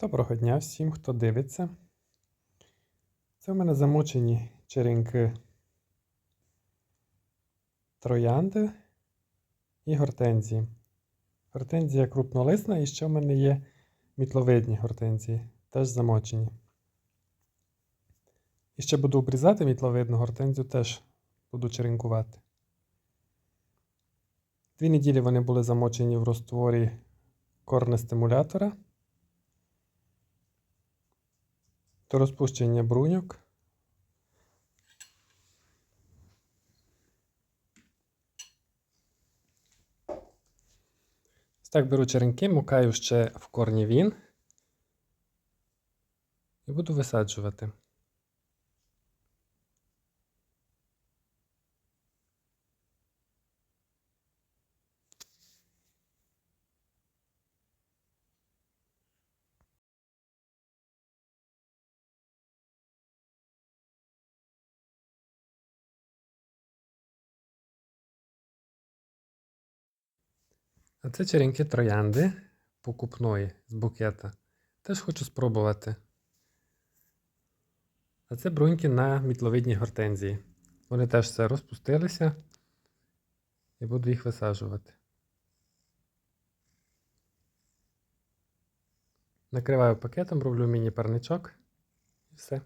Доброго дня всім, хто дивиться. Це в мене замочені черенки троянди і гортензії. Гортензія крупнолисна і ще в мене є мітловидні гортензії, теж замочені. І ще буду обрізати мітловидну гортензію, теж буду черенкувати. Дві неділі вони були замочені в розтворі корнестимулятора. До розпущення бруньок. Так беру черенки, мукаю ще в корні він і буду висаджувати. А це черенки троянди покупної з букета. Теж хочу спробувати. А це бруньки на мітловидній гортензії. Вони теж все розпустилися і буду їх висаджувати. Накриваю пакетом, роблю міні-парничок і все.